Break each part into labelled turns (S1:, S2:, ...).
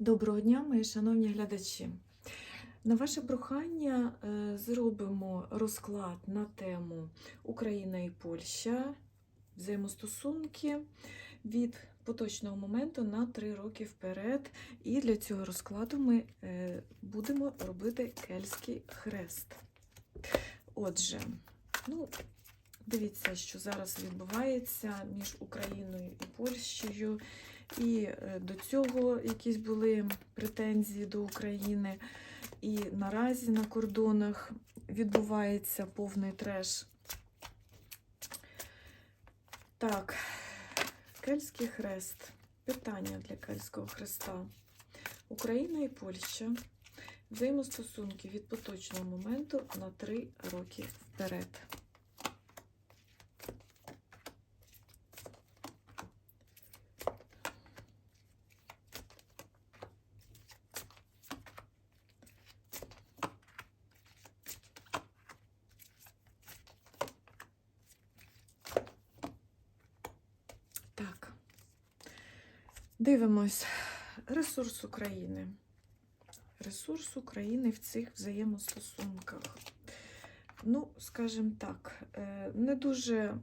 S1: Доброго дня, мої шановні глядачі. На ваше прохання е, зробимо розклад на тему Україна і Польща, взаємостосунки від поточного моменту на три роки вперед. І для цього розкладу ми е, будемо робити кельтський хрест. Отже, ну, дивіться, що зараз відбувається між Україною і Польщею. І е, до цього якісь були претензії до України. І наразі на кордонах відбувається повний треш. Так, Кельтський хрест. Питання для Кельтського хреста. Україна і Польща. Взаємостосунки від поточного моменту на три роки вперед. Так. Дивимось. Ресурс України. Ресурс України в цих взаємостосунках. Ну, скажімо так, е, не дуже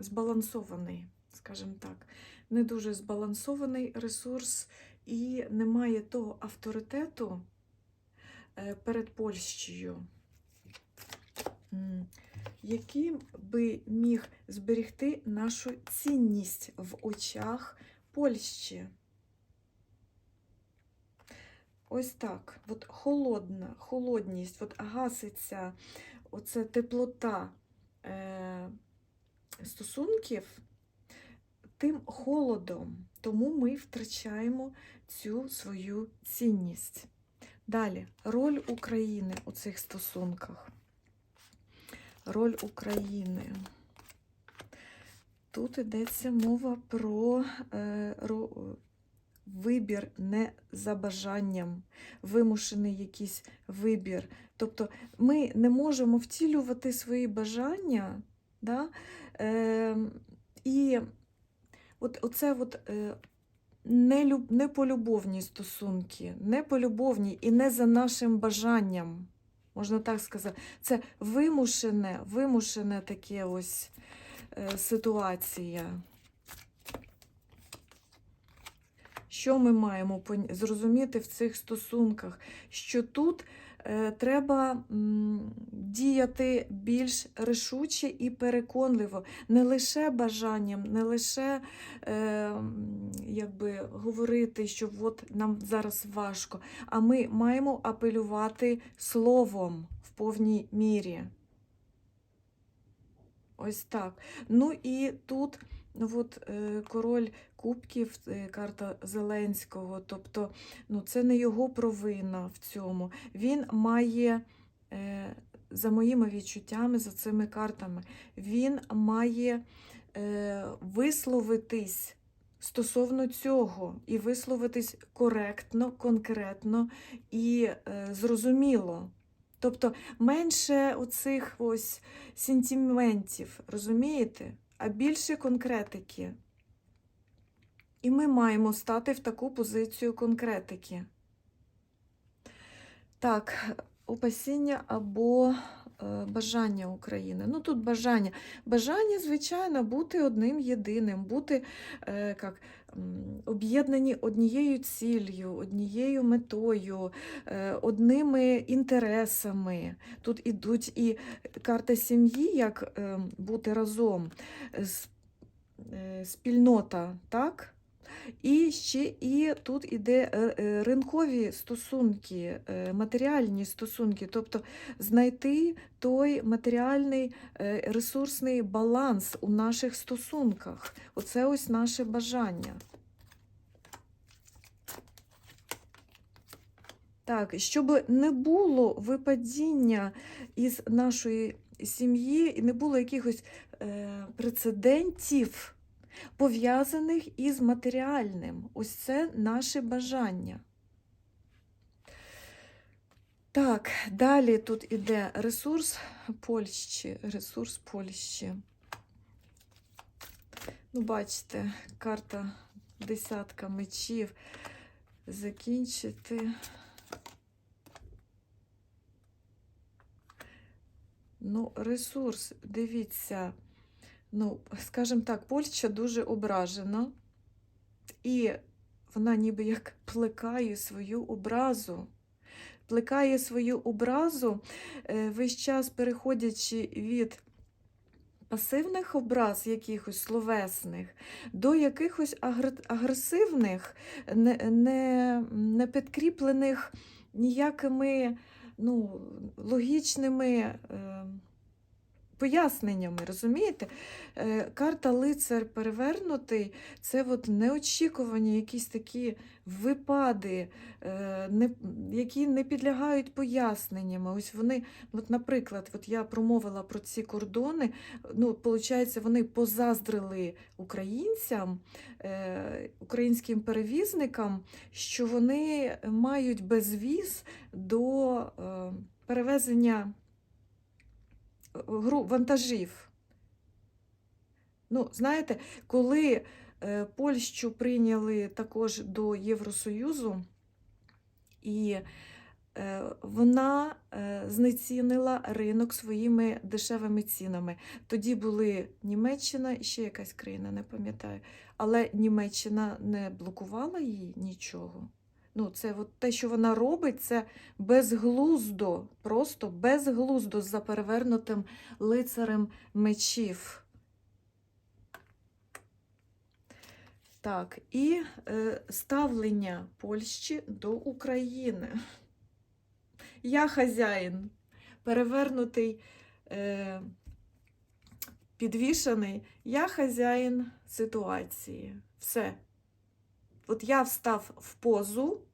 S1: збалансований, скажімо так, не дуже збалансований ресурс і немає того авторитету е, перед Польщею, який би міг зберегти нашу цінність в очах Польщі. Ось так. От холодна, холодність, от гаситься оце теплота е, стосунків тим холодом, тому ми втрачаємо цю свою цінність. Далі, роль України у цих стосунках. Роль України. Тут йдеться мова про е, вибір не за бажанням, вимушений якийсь вибір. Тобто ми не можемо втілювати свої бажання, да? е, і от, оце от, е, нелюб, неполюбовні стосунки, неполюбовні і не за нашим бажанням. Можна так сказати, це вимушене, вимушене таке ось е, ситуація. Що ми маємо зрозуміти в цих стосунках? Що тут е, треба діяти більш рішуче і переконливо, не лише бажанням, не лише е, якби, говорити, що от нам зараз важко, а ми маємо апелювати словом в повній мірі. Ось так. Ну і тут ну, от, е, король кубків, е, карта Зеленського, тобто ну, це не його провина в цьому. Він має, е, за моїми відчуттями, за цими картами, він має висловитись стосовно цього і висловитись коректно, конкретно і зрозуміло. Тобто менше оцих ось сентиментів, розумієте? А більше конкретики. І ми маємо стати в таку позицію конкретики. Так, опасіння або бажання України. Ну тут бажання. Бажання, звичайно, бути одним єдиним, бути е, як, об'єднані однією ціллю, однією метою, е, одними інтересами. Тут ідуть і карта сім'ї, як е, бути разом, е, спільнота, так? І ще і тут іде е, е, ринкові стосунки, е, матеріальні стосунки, тобто знайти той матеріальний ресурсний баланс у наших стосунках. Оце ось наше бажання. Так, щоб не було випадіння із нашої сім'ї і не було якихось е, прецедентів, пов'язаних із матеріальним. Ось це наше бажання. Так, далі тут іде ресурс Польщі. Ресурс Польщі. Ну, бачите, карта десятка мечів. закінчити. Ну, ресурс, дивіться, ну, скажімо так, Польща дуже ображена, і вона ніби як плекає свою образу. Плекає свою образу, е, весь час переходячи від пасивних образ, якихось словесних, до якихось агресивних, не, не, не підкріплених ніякими ну, логічними е, поясненнями, розумієте? Е, карта лицар перевернутий це от неочікувані якісь такі випади, е, які не підлягають поясненнями. Ось вони, от, наприклад, от я промовила про ці кордони, ну, виходить, вони позаздрили українцям, е, українським перевізникам, що вони мають безвіз до перевезення вантажів. Ну, знаєте, коли е, Польщу прийняли також до Євросоюзу, і е, вона е, знецінила ринок своїми дешевими цінами. Тоді були Німеччина і ще якась країна, не пам'ятаю. Але Німеччина не блокувала їй нічого. Ну, це от те, що вона робить, це безглуздо, просто безглуздо за перевернутим лицарем мечів. Так, і е, ставлення Польщі до України. Я хазяїн, перевернутий, е, підвішений, я хазяїн ситуації. Все. От я встав в позу,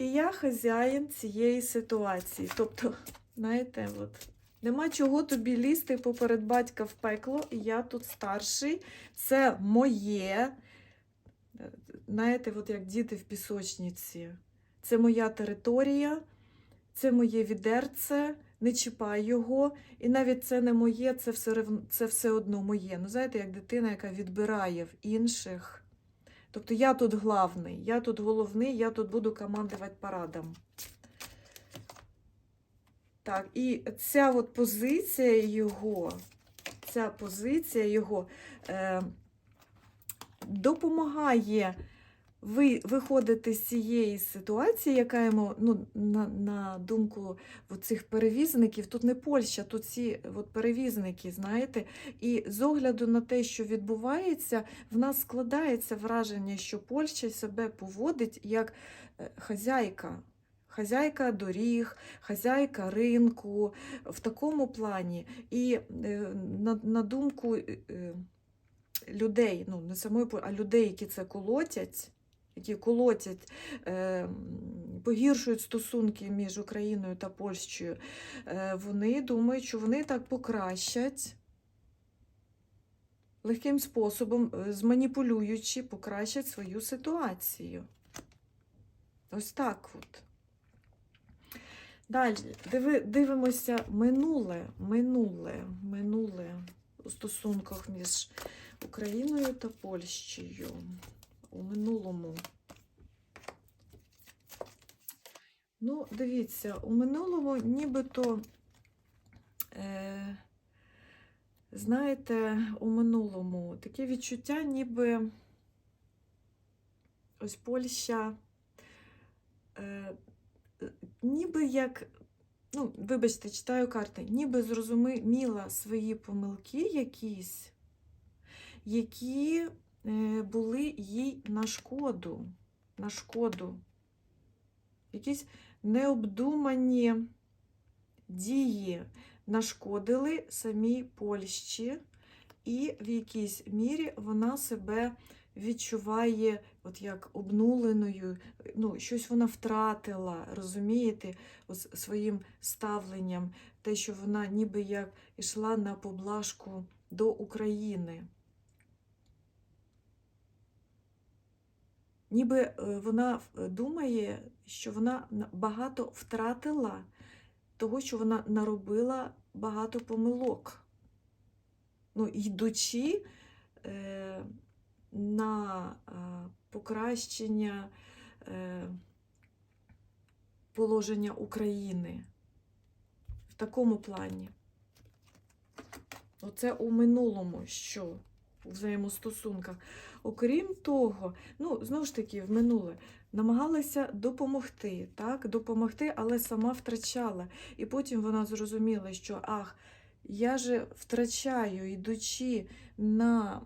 S1: і я хазяїн цієї ситуації. Тобто, знаєте, от, нема чого тобі лізти поперед батька в пекло, і я тут старший, це моє. Е, Знаєте, от як діти в пісочниці. Це моя територія, це моє відерце, не чіпай його. І навіть це не моє, це все, це все одно моє. Ну, знаєте, як дитина, яка відбирає в інших. Тобто я тут главний, я тут головний, я тут буду командувати парадом. Так, і ця от позиція його, ця позиція його е, допомагає ви, виходити з цієї ситуації, яка йому, ну, на, на думку цих перевізників, тут не Польща, тут ці от перевізники, знаєте, і з огляду на те, що відбувається, в нас складається враження, що Польща себе поводить як е, хазяйка. Хазяйка доріг, хазяйка ринку в такому плані. І е, на, на думку е, людей, ну не самої, а людей, які це колотять, які колотять, е, погіршують стосунки між Україною та Польщею, е, вони думають, що вони так покращать легким способом, е, зманіпулюючи, покращать свою ситуацію. Ось так от. Далі диви, дивимося минуле, минуле, минуле у стосунках між Україною та Польщею у минулому. Ну, дивіться, у минулому нібито, е, знаєте, у минулому таке відчуття, ніби ось Польща, е, ніби як, ну, вибачте, читаю карти, ніби зрозуміла свої помилки якісь, які були їй на шкоду, на шкоду. Якісь необдумані дії нашкодили самій Польщі, і в якійсь мірі вона себе відчуває от як обнуленою, ну, щось вона втратила, розумієте, ось своїм ставленням, те, що вона ніби як йшла на поблажку до України. Ніби е, вона е, думає, що вона багато втратила того, що вона наробила багато помилок. Ну, йдучи е, на е, покращення е, положення України в такому плані. Оце у минулому, що у взаємостосунках. Окрім того, ну, знову ж таки, в минуле намагалася допомогти, так, допомогти, але сама втрачала. І потім вона зрозуміла, що ах, я же втрачаю, йдучи на.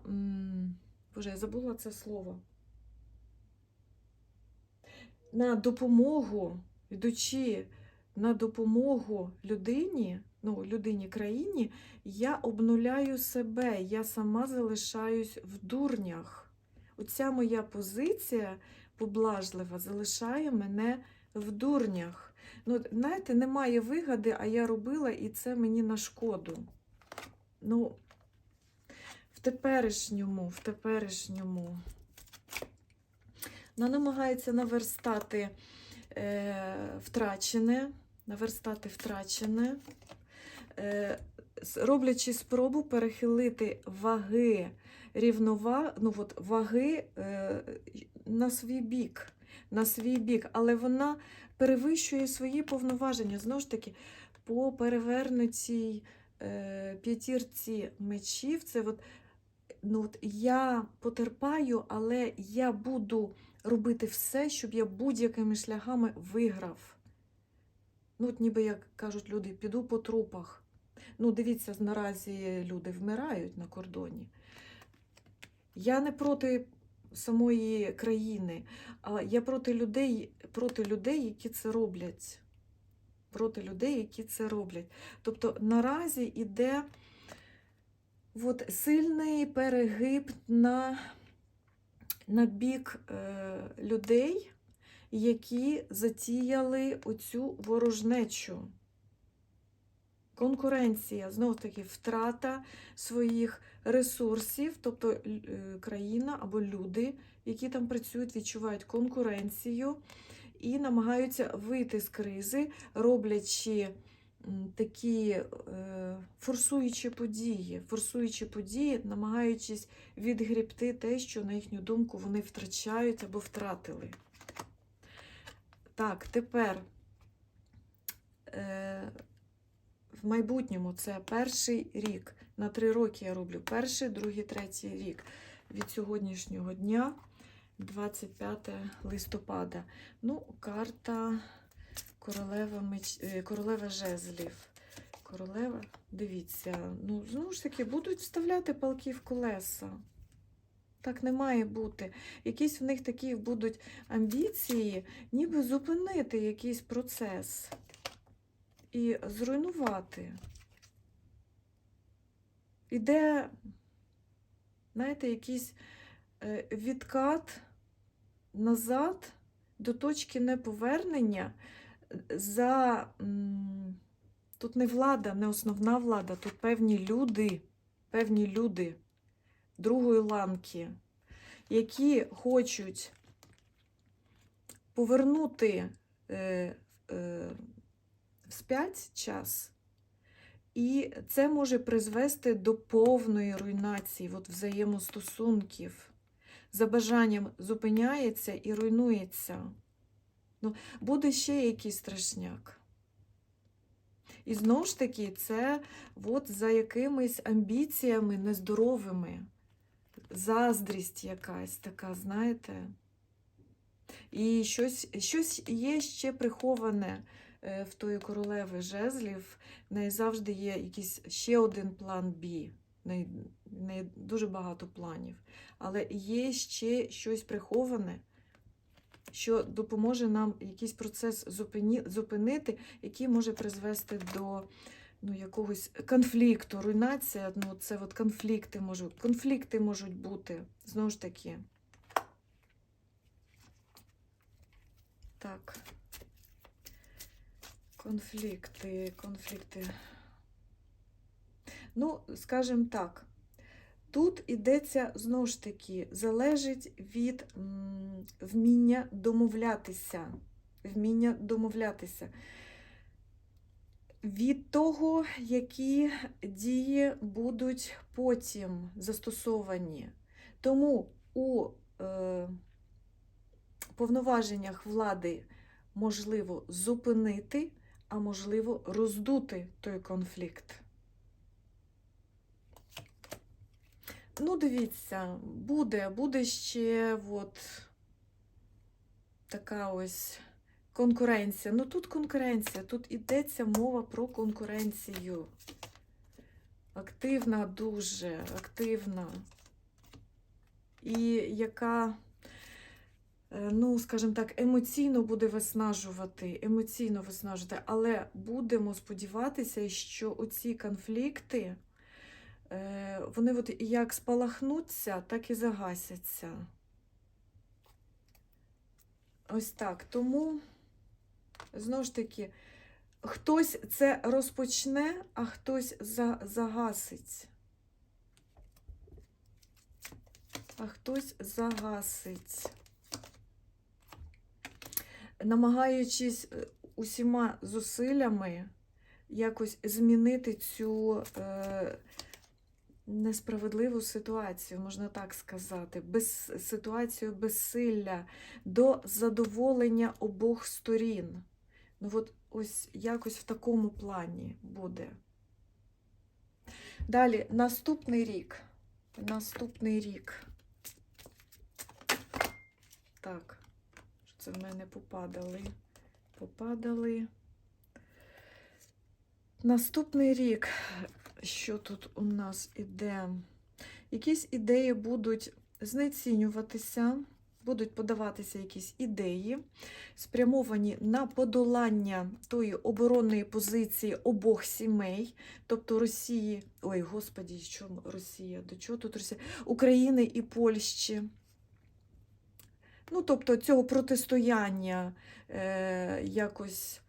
S1: Боже, я забула це слово. На допомогу, йдучи на допомогу людині, ну, людині країні, я обнуляю себе, я сама залишаюсь в дурнях. Оця моя позиція поблажлива залишає мене в дурнях. Ну, знаєте, немає вигоди, а я робила, і це мені на шкоду. Ну, в теперішньому, в теперішньому. Вона намагається наверстати е, втрачене, наверстати втрачене, роблячи спробу перехилити ваги рівнова, ну, от, ваги е, на свій бік, на свій бік, але вона перевищує свої повноваження. Знову ж таки, по перевернутій е, п'ятірці мечів, це от, ну, от я потерпаю, але я буду робити все, щоб я будь-якими шляхами виграв. Ну, от ніби як кажуть люди, піду по трупах. Ну, дивіться, наразі люди вмирають на кордоні. Я не проти самої країни, а я проти людей, проти людей, які це роблять. Проти людей, які це роблять. Тобто наразі йде от сильний перегиб на, на бік е, людей, які затіяли оцю ворожнечу. Конкуренція, знов таки, втрата своїх ресурсів, тобто е, країна або люди, які там працюють, відчувають конкуренцію і намагаються вийти з кризи, роблячи такі е, форсуючі події, форсуючі події, намагаючись відгрібти те, що, на їхню думку, вони втрачають або втратили. Так, тепер е, в майбутньому це перший рік. На три роки я роблю перший, другий, третій рік від сьогоднішнього дня, 25 листопада. Ну, карта королева, меч... е, королева жезлів. Королева, дивіться, ну, знову ж таки, будуть вставляти палки в колеса. Так не має бути. Якісь в них такі будуть амбіції, ніби зупинити якийсь процес і зруйнувати. Іде, знаєте, якийсь е, відкат назад до точки неповернення за. Тут не влада, не основна влада, тут певні люди, певні люди другої ланки, які хочуть повернути е, е, вспять час, і це може призвести до повної руйнації от, взаємостосунків. За бажанням зупиняється і руйнується. Ну, буде ще якийсь страшняк. І знову ж таки, це от за якимись амбіціями нездоровими. Заздрість якась така, знаєте. І щось, щось є ще приховане в тої королеви жезлів. В неї завжди є якийсь ще один план Б. В неї, в неї дуже багато планів. Але є ще щось приховане, що допоможе нам якийсь процес зупині, зупинити, який може призвести до ну, якогось конфлікту, руйнація. Ну, це от конфлікти можуть, конфлікти можуть бути. Знову ж таки. Так. Конфлікти, конфлікти. Ну, скажімо так, тут ідеться знову ж таки, залежить від вміння домовлятися. Вміння домовлятися. Від того, які дії будуть потім застосовані. Тому у е, повноваженнях влади можливо зупинити, а можливо роздути той конфлікт. Ну, дивіться, буде, буде ще от така ось конкуренція. Ну тут конкуренція, тут йдеться мова про конкуренцію. Активна, дуже активна. І яка, ну, скажімо так, емоційно буде виснажувати, емоційно виснажувати, але будемо сподіватися, що оці конфлікти, е, вони от як спалахнуться, так і загасяться. Ось так. Тому, знову ж таки, хтось це розпочне, а хтось за- загасить. А хтось загасить. Намагаючись е, усіма зусиллями якось змінити цю е, несправедливу ситуацію, можна так сказати, без, ситуацію безсилля до задоволення обох сторін. Ну, от ось якось в такому плані буде. Далі, наступний рік. Наступний рік. Так, це в мене попадали? Попадали. Наступний рік. Що тут у нас іде? Якісь ідеї будуть знецінюватися, будуть подаватися якісь ідеї, спрямовані на подолання тої оборонної позиції обох сімей, тобто Росії, ой, господі, що Росія, до чого тут Росія? України і Польщі. Ну, тобто цього протистояння е, якось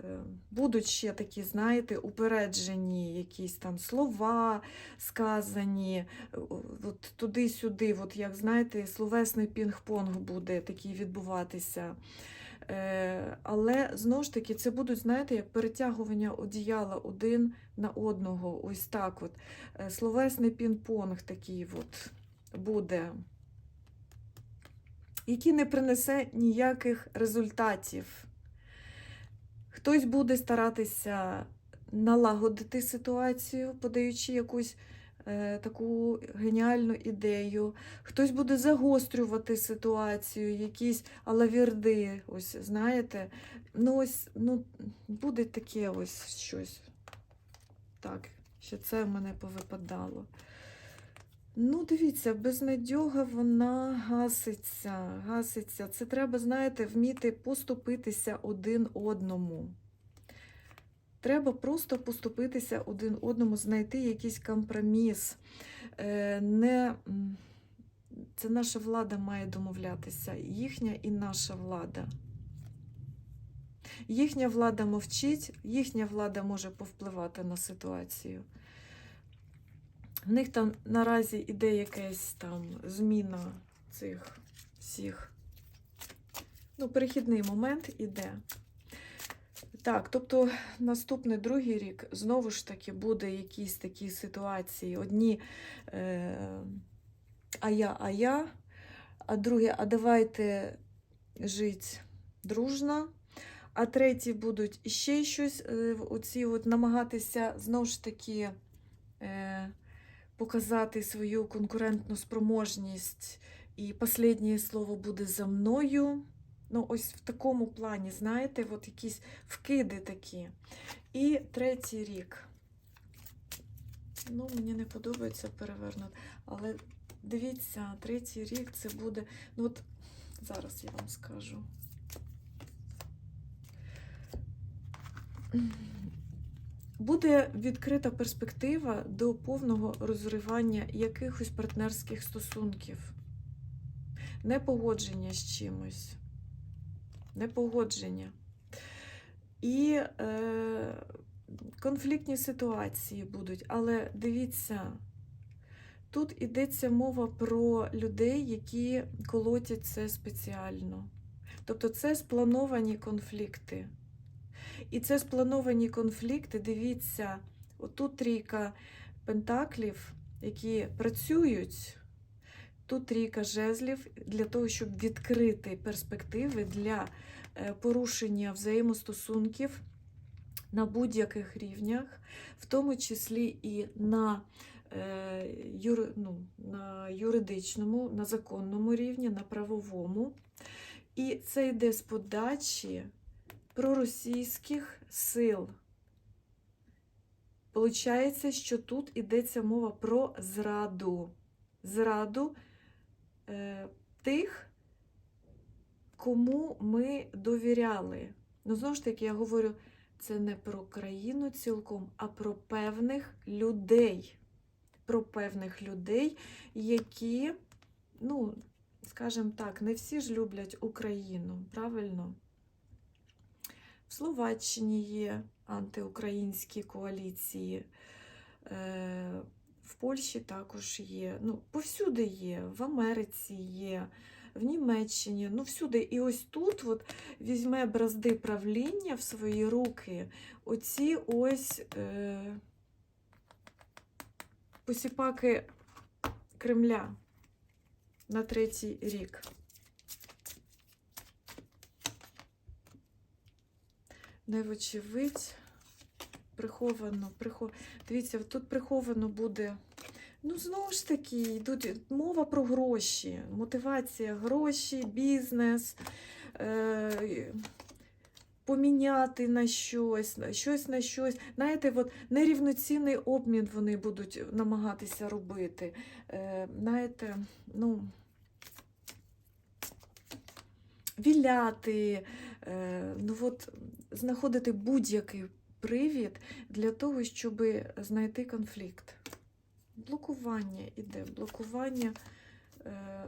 S1: е, будуть ще такі, знаєте, упереджені якісь там слова сказані, е, от туди-сюди, от як знаєте, словесний пінг-понг буде такий відбуватися. Е, але знову ж таки, це будуть, знаєте, як перетягування одіяла один на одного. Ось так от. Словесний пінг-понг такий от буде який не принесе ніяких результатів. Хтось буде старатися налагодити ситуацію, подаючи якусь е, таку геніальну ідею. Хтось буде загострювати ситуацію, якісь алавірди, ось знаєте. Ну, ось, ну, буде таке ось щось. Так, ще це в мене повипадало. Ну, дивіться, безнадьога вона гаситься, гаситься. Це треба, знаєте, вміти поступитися один одному. Треба просто поступитися один одному, знайти якийсь компроміс. Е, Не... Це наша влада має домовлятися, їхня і наша влада. Їхня влада мовчить, їхня влада може повпливати на ситуацію. В них там наразі іде якась там зміна цих всіх. Ну, перехідний момент іде. Так, тобто наступний другий рік знову ж таки буде якісь такі ситуації. Одні е, а я, а я, а другі, а давайте жити дружно. А треті будуть іще щось, е, оці от намагатися знову ж таки. Е, показати свою конкурентну спроможність, і останнє слово буде за мною. Ну, ось в такому плані, знаєте, от якісь вкиди такі. І третій рік. Ну, мені не подобається перевернути, але дивіться, третій рік це буде. Ну, от зараз я вам скажу. Буде відкрита перспектива до повного розривання якихось партнерських стосунків, непогодження з чимось, непогодження. І е, конфліктні ситуації будуть. Але дивіться, тут йдеться мова про людей, які колотять це спеціально. Тобто це сплановані конфлікти. І це сплановані конфлікти. Дивіться, отут трійка пентаклів, які працюють, Тут трійка жезлів для того, щоб відкрити перспективи для е, порушення взаємостосунків на будь-яких рівнях, в тому числі і на, е, юри, ну, на юридичному, на законному рівні, на правовому. І це йде з подачі проросійських сил. Получається, що тут йдеться мова про зраду. Зраду е, тих, кому ми довіряли. Ну, знову ж таки, я говорю, це не про країну цілком, а про певних людей. Про певних людей, які, ну, скажімо так, не всі ж люблять Україну, правильно? В Словаччині є антиукраїнські коаліції, е, в Польщі також є, ну, повсюди є, в Америці є, в Німеччині, ну всюди. І ось тут от візьме бразди правління в свої руки оці ось е, посіпаки Кремля на третій рік. Невочевидь, приховано, прихов... дивіться, тут приховано буде. Ну, знову ж таки, йдуть мова про гроші, мотивація, гроші, бізнес, е... поміняти на щось, щось на щось. Знаєте, от нерівноцінний обмін вони будуть намагатися робити. Е... Знаєте, ну, віляти, е... ну от знаходити будь-який привід для того, щоб знайти конфлікт. Блокування іде, блокування, е,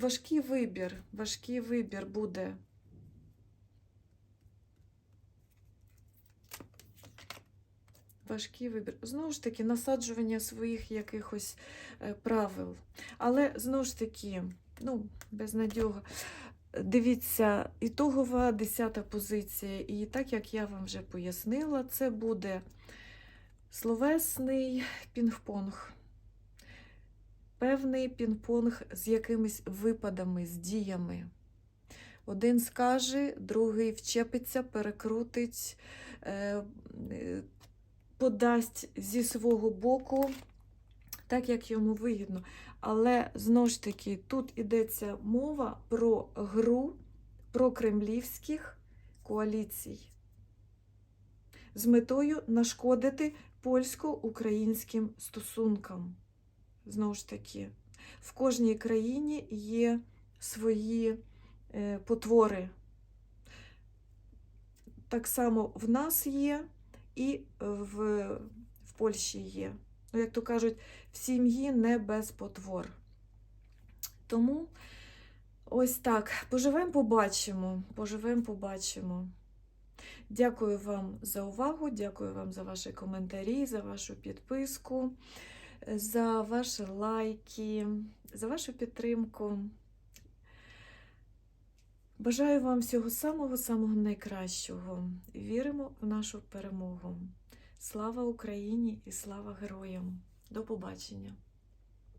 S1: важкий вибір, важкий вибір буде. Важкий вибір. Знову ж таки, насаджування своїх якихось е, правил. Але знову ж таки, ну, безнадьога. Дивіться, ітогова 10 позиція. І так як я вам вже пояснила, це буде словесний пінг-понг. Певний пінг-понг з якимись випадами, з діями. Один скаже, другий вчепиться, перекрутить, е, подасть зі свого боку, так як йому вигідно. Але знову ж таки, тут йдеться мова про гру про кремлівських коаліцій з метою нашкодити польсько-українським стосункам. Знову ж таки, в кожній країні є свої е, потвори. Так само в нас є і в, в Польщі є. Ну, як то кажуть, в сім'ї не без потвор. Тому ось так. Поживемо, побачимо. Поживемо, побачимо. Дякую вам за увагу, дякую вам за ваші коментарі, за вашу підписку, за ваші лайки, за вашу підтримку. Бажаю вам всього самого-самого найкращого. Віримо в нашу перемогу. Слава Україні і слава героям! До побачення!